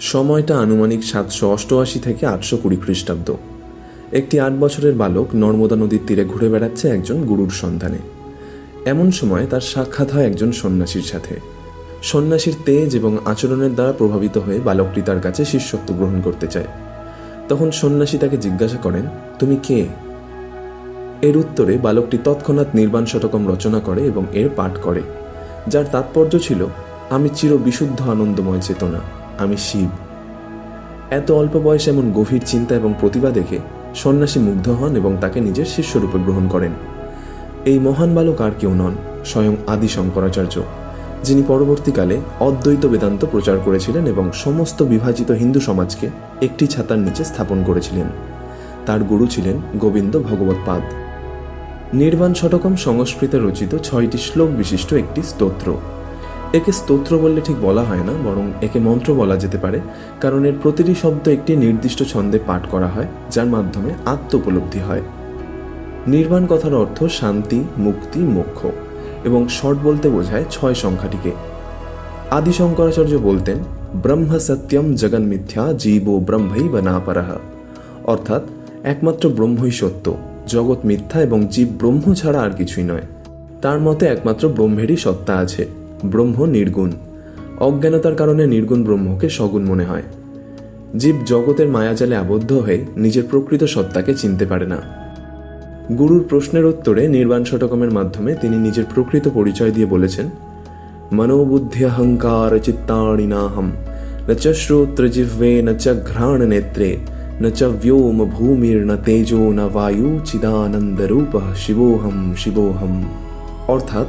সময়টা আনুমানিক সাতশো অষ্টআশি থেকে আটশো কুড়ি খ্রিস্টাব্দ। একটি আট বছরের বালক নর্মদা নদীর তীরে ঘুরে বেড়াচ্ছে একজন গুরুর সন্ধানে। এমন সময় তার সাক্ষাৎ হয় একজন সন্ন্যাসীর সাথে। সন্ন্যাসীর তেজ এবং আচরণের দ্বারা প্রভাবিত হয়ে বালকটি তার কাছে শিষ্যত্ব গ্রহণ করতে চায়। তখন সন্ন্যাসী তাকে জিজ্ঞাসা করেন, তুমি কে? এর উত্তরে বালকটি তৎক্ষণাৎ নির্বাণ শতকম রচনা করে এবং এর পাঠ করে, যার তাৎপর্য ছিল, আমি চির বিশুদ্ধ আনন্দময় চেতনা। আমি শিব। এত অল্প বয়সে এমন গভীর চিন্তা এবং প্রতিভা দেখে সন্ন্যাসী মুগ্ধ হন এবং তাকে নিজের শিষ্যরূপে গ্রহণ করেন। এই মহান বালক আর কেউ নন, স্বয়ং আদি শঙ্করাচার্য, যিনি পরবর্তীকালে অদ্বৈত বেদান্ত প্রচার করেছিলেন এবং সমস্ত বিভাজিত হিন্দু সমাজকে একটি ছাতার নিচে স্থাপন করেছিলেন। তার গুরু ছিলেন গোবিন্দ ভগবত পাদ। নির্বাণ শতকম সংস্কৃতে রচিত ছয়টি শ্লোক বিশিষ্ট একটি স্তোত্র। একে স্তোত্র বললে ঠিক বলা হয় না, বরং একে মন্ত্র বলা যেতে পারে, কারণ এর প্রতিটি শব্দ একটি নির্দিষ্ট ছন্দে পাঠ করা হয়, যার মাধ্যমে আত্ম উপলব্ধি হয়। নির্বাণ কথার অর্থ শান্তি, মুক্তি, মোক্ষ, এবং শর্ট বলতে বোঝায় ছয় সংখ্যাটিকে। আদি শঙ্করাচার্য বলতেন, ব্রহ্ম সত্যম জগন মিথ্যা জীবো ব্রহ্মই বনাপরাহ অর্থাৎ, একমাত্র ব্রহ্মই সত্য, জগৎ মিথ্যা এবং জীব ব্রহ্ম ছাড়া আর কিছুই নয়। তার মতে একমাত্র ব্রহ্মেরই সত্তা আছে। ব্রহ্ম নির্গুণ। অজ্ঞানতার কারণে নির্গুণ ব্রহ্মকে সগুণ মনে হয়। জীব জগতের মায়াজালে আবদ্ধ হয়ে নিজের প্রকৃত সত্তাকে চিনতে পারে না। গুরুর প্রশ্নের উত্তরে নির্বাণ শতকমের মাধ্যমে তিনি নিজের প্রকৃত পরিচয় দিয়ে বলেছেন মনোবুদ্ধি অহংকার চিত্তাণিনাহম ন চ শ্রোত্রজিহ্বে ন চ ঘ্রাণ নেত্রে, ন চ ব্যোম ভূমির ন তেজো, ন বায়ু চিদানন্দরূপ শিবোহম শিবোহম। অর্থাৎ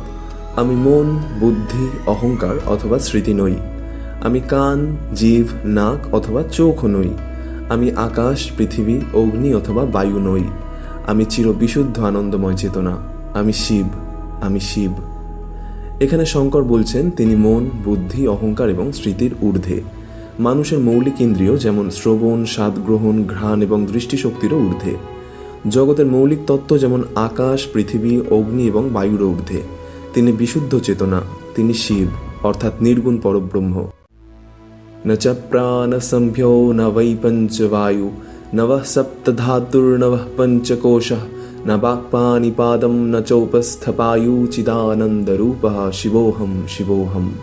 আমি মন, বুদ্ধি, অহংকার অথবা স্মৃতি নই। আমি কান, জিভ, নাক অথবা চোখও নই। আমি আকাশ, পৃথিবী, অগ্নি অথবা বায়ু নই। আমি চির বিশুদ্ধ আনন্দময় চেতনা। আমি শিব। আমি শিব। এখানে শঙ্কর বলছেন, তিনি মন, বুদ্ধি, অহংকার এবং স্মৃতির ঊর্ধ্বে। মানুষের মৌলিক ইন্দ্রিয় যেমন শ্রবণ স্বাদ গ্রহণ ঘ্রাণ এবং দৃষ্টিশক্তিরও ঊর্ধ্বে। জগতের মৌলিক তত্ত্ব যেমন আকাশ, পৃথিবী, অগ্নি এবং বায়ুর ঊর্ধ্বে। বিশুদ্ধ চেতনা তিনি শিব অর্থাৎ নির্গুণ পরব্রহ্ম न च प्राणसंभ्यो न वै पञ्चवायु न वः सप्तधातुर्न वः पञ्चकोशः न वाक्पानिपादं न চৌপস্থপায়ুচিদানন্দরূপः শিবোহম শিবোহম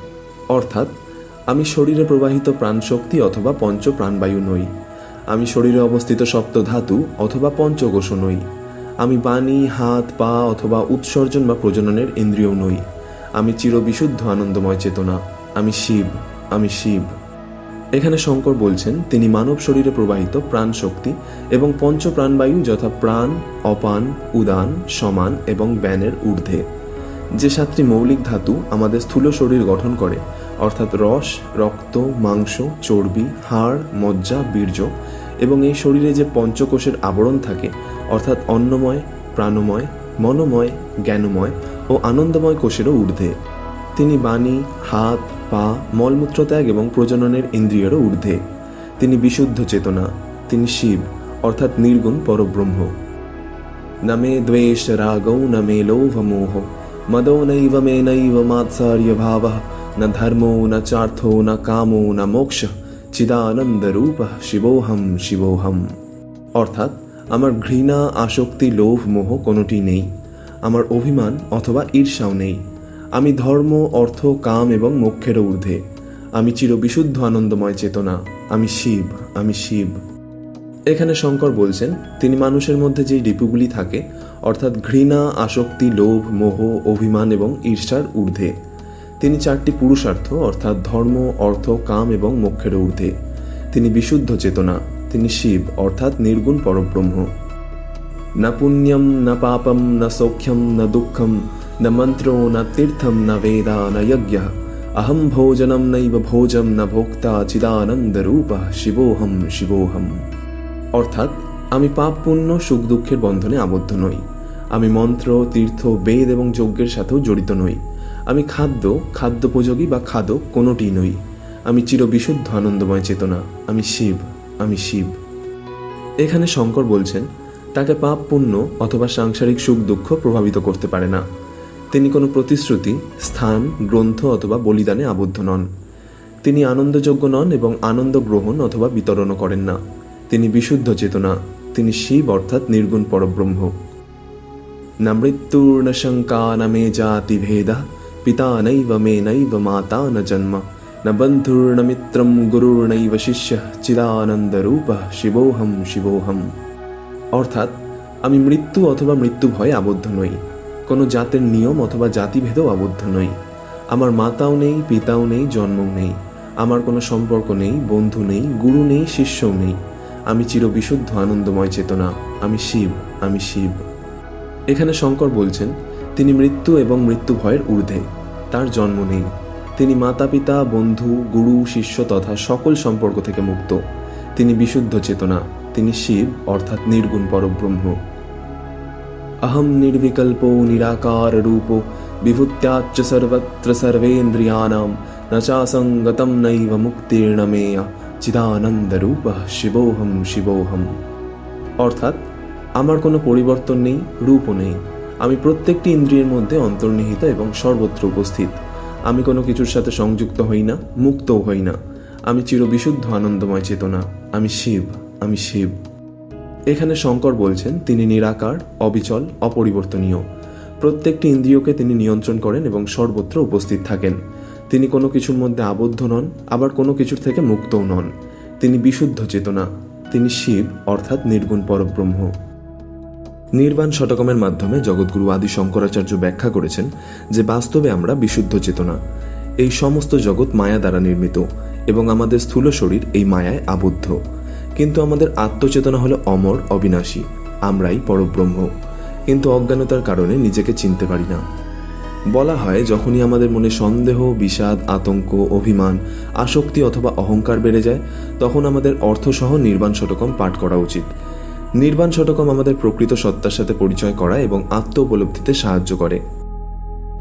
অর্থাৎ আমি শরীরে প্রবাহিত প্রাণশক্তি অথবা পঞ্চ প্রাণবায়ু নই আমি শরীরে অবস্থিত সপ্ত ধাতু অথবা পঞ্চকোষ নই আমি বাণী, হাত, পা অথবা উৎসর্জন বা প্রজননের ইন্দ্রিয় নই। আমি চিরবিশুদ্ধ আনন্দময় চেতনা। আমি শিব আমি শিব। এখানে শঙ্কর বলছেন, তিনি মানব শরীরে প্রবাহিত প্রাণ শক্তি এবং পঞ্চ প্রাণবায়ু যথা প্রাণ, অপান, উদান, সমান এবং ব্যানের ঊর্ধ্বে। যে সাতটি মৌলিক ধাতু আমাদের স্থূল শরীর গঠন করে, অর্থাৎ রস, রক্ত, মাংস, চর্বি, হাড়, মজ্জা, বীর্য এবং এই শরীরে যে পঞ্চকোষের আবরণ থাকে অর্থাৎ অন্নময়, প্রাণময়, মনময়, জ্ঞানময় ও আনন্দময় কোষেরও ঊর্ধ্বে। তিনি বাণী, হাত, পা, মলমূত্র ত্যাগ এবং প্রজননের ইন্দ্রিয়েরও ঊর্ধ্বে। তিনি বিশুদ্ধ চেতনা, তিনি শিব, অর্থাৎ নির্গুণ পরব্রহ্ম। নমে দ্বেষ রাগৌ নামে লোভ মোহ। মদৌ নৈব মে নৈব মাৎসার্য ভাব। না ধর্মো, না চার্থো, না কামো, না মোক্ষ। চিদানন্দরূপ শিবোহম শিবোহম। অর্থাৎ আমার ঘৃণা, আসক্তি, লোভ, মোহ কোনোটি নেই। আমার অভিমান অথবা ঈর্ষাও নেই। আমি ধর্ম, অর্থ, কাম এবং মোক্ষের ঊর্ধ্বে। আমি চির বিশুদ্ধ আনন্দময় চেতনা। আমি শিব আমি শিব। এখানে শঙ্কর বলছেন, তিনি মানুষের মধ্যে যে রিপুগুলি থাকে, অর্থাৎ ঘৃণা, আসক্তি, লোভ, মোহ, অভিমান এবং ঈর্ষার ঊর্ধ্বে। তিনি চারটি পুরুষার্থ, অর্থাৎ ধর্ম, অর্থ, কাম এবং মোক্ষের ঊর্ধ্বে। তিনি বিশুদ্ধ চেতনা। তিনি শিব, অর্থাৎ নির্গুণ পরব্রহ্ম। না পুণ্যম, না পাপম, না সৌখ্যম, না দুঃখম, না মন্ত্র না তীর্থম, না বেদা, না যজ্ঞ। অহম ভোজনম নৈব ভোজম, না ভোক্তা চিদানন্দরূপ শিবোহম শিবোহম। অর্থাৎ, আমি পাপ, পুণ্য, সুখ, দুঃখের বন্ধনে আবদ্ধ নই। আমি মন্ত্র, তীর্থ, বেদ এবং যজ্ঞের সাথেও জড়িত নই। আমি খাদ্য, খাদ্যোপযোগী বা খাদক কোনোটি নই। আমি চিরবিশুদ্ধ আনন্দময় চেতনা। আমি শিব। আমি শিব। এখানে শঙ্কর বলছেন, তাকে পাপ, পুণ্য অথবা সাংসারিক সুখ, দুঃখ প্রভাবিত করতে পারে না। তিনি কোনো প্রতিশ্রুতি, স্থান, গ্রন্থ অথবা বলিদানে আবদ্ধ নন। তিনি আনন্দযোগ্য নন এবং আনন্দ গ্রহণ অথবা বিতরণও করেন না। তিনি বিশুদ্ধ চেতনা, তিনি শিব অর্থাৎ নির্গুণ পরব্রহ্ম। না মৃত্যুর্ণ না শঙ্কা, না মে জাতি ভেদা, পিতা নৈব মে নৈব মাতা না জন্মা। न बन्धुर्न मित्रं गुरुर्नैव शिष्यः চিদানন্দরূপः শিবোহম শিবোহম অর্থাৎ আমি মৃত্যু অথবা মৃত্যু ভয়ে আবদ্ধ নই কোনো জাতের নিয়ম অথবা জাতিভেদেও আবদ্ধ নই আমার মাতাও নেই পিতাও নেই জন্মও নেই আমার কোনো সম্পর্ক নেই বন্ধু নেই গুরু নেই শিষ্যও নেই আমি চিরবিশুদ্ধ আনন্দময় চেতনা আমি শিব আমি শিব এখানে শঙ্কর বলছেন তিনি মৃত্যু এবং মৃত্যু ভয়ের ঊর্ধ্বে তার জন্ম নেই তিনি মাতা পিতা বন্ধু, গুরু, শিষ্য তথা সকল সম্পর্ক থেকে মুক্ত। তিনি বিশুদ্ধ চেতনা। তিনি শিব, অর্থাৎ নির্গুণ পরব্রহ্ম। অহম নির্বিকল্প নিরাকার রূপ বিভূত্যাচ্চ সর্বত্র সর্বেন্দ্রিয়ানাম নচাসঙ্গতম নৈব মুক্তির্ণ মেয়া চিদানন্দরূপ শিবোহম শিবোহম। অর্থাৎ, আমার কোনো পরিবর্তন নেই, রূপও নেই। আমি প্রত্যেকটি ইন্দ্রিয়ের মধ্যে অন্তর্নিহিত এবং সর্বত্র উপস্থিত। আমি কোনো কিছুর সাথে সংযুক্ত হই না, মুক্তও হই না। আমি চিরবিশুদ্ধ আনন্দময় চেতনা, আমি শিব আমি শিব। এখানে শঙ্কর বলছেন, তিনি নিরাকার, অবিচল, অপরিবর্তনীয়। প্রত্যেকটি ইন্দ্রিয়কে তিনি নিয়ন্ত্রণ করেন এবং সর্বত্র উপস্থিত থাকেন। তিনি কোনো কিছুর মধ্যে আবদ্ধ নন, আবার কোনো কিছুর থেকে মুক্তও নন। তিনি বিশুদ্ধ চেতনা, তিনি শিব, অর্থাৎ নির্গুণ পরব্রহ্ম। নির্বাণ শতকমের মাধ্যমে জগৎগুরু আদি শঙ্করাচার্য ব্যাখ্যা করেছেন যে বাস্তবে আমরা বিশুদ্ধ চেতনা। এই সমস্ত জগৎ মায়া দ্বারা নির্মিত এবং আমাদের স্থূল শরীর এই মায়ায় আবদ্ধ। কিন্তু আমাদের আত্মচেতনা হলো অমর, অবিনাশী। আমরাই পরব্রহ্ম। কিন্তু অজ্ঞানতার কারণে নিজেকে চিনতে পারি না। বলা হয়, যখনই আমাদের মনে সন্দেহ, বিষাদ, আতঙ্ক, অভিমান, আসক্তি অথবা অহংকার বেড়ে যায়, তখন আমাদের অর্থসহ নির্বাণ শতকম পাঠ করা উচিত। নির্বাণ শতকম আমাদের প্রকৃত সত্তার সাথে পরিচয় করা এবং আত্ম উপলব্ধিতে সাহায্য করে।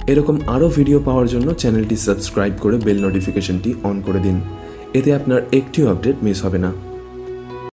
এরকম আরও ভিডিও পাওয়ার জন্য চ্যানেলটি সাবস্ক্রাইব করে বেল নোটিফিকেশনটি অন করে দিন। এতে আপনার একটিও আপডেট মিস হবে না।